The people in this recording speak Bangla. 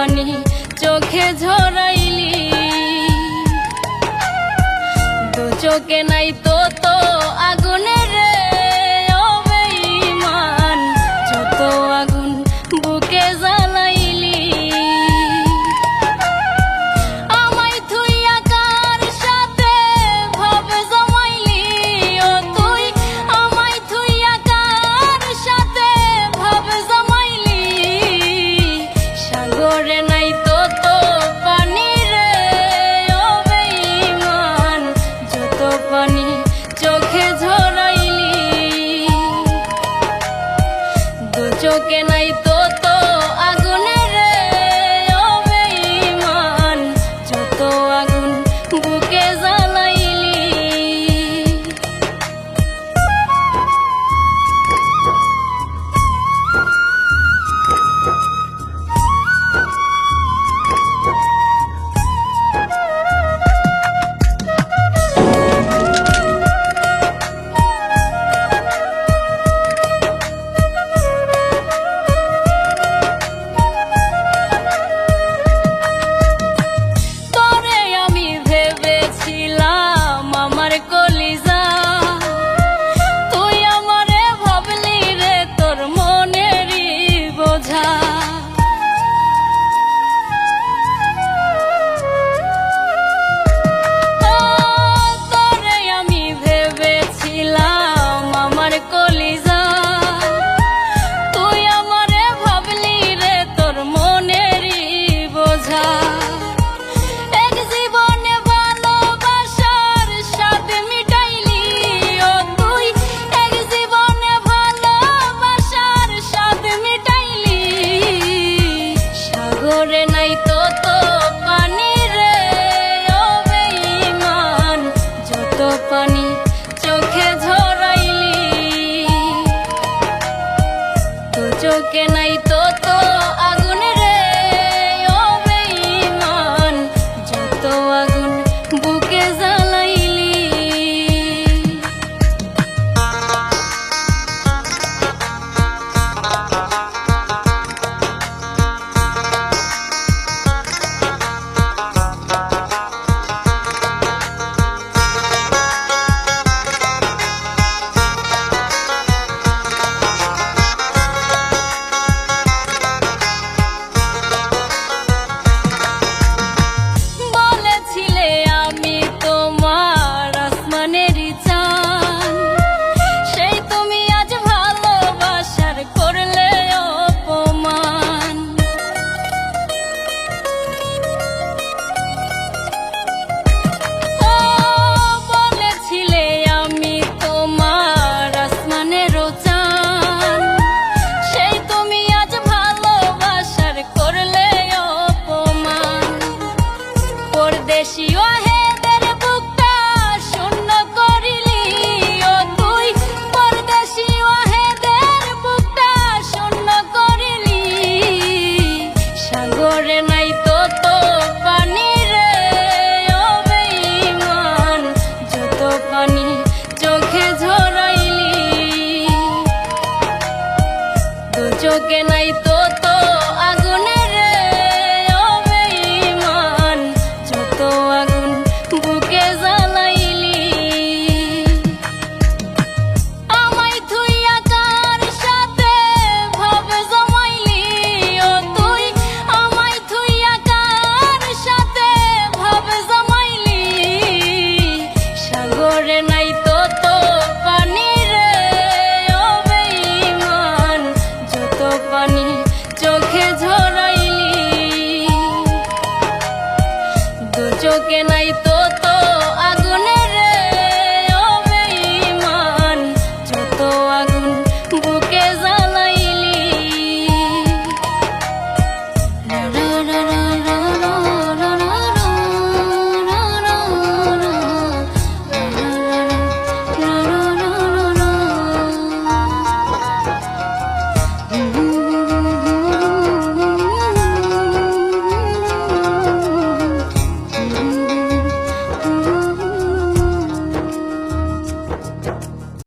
পানি চোখে ঝরাইলি। দু চোখে নাই তো Can I? no চোখে নাই তো আগুনে again, I thought.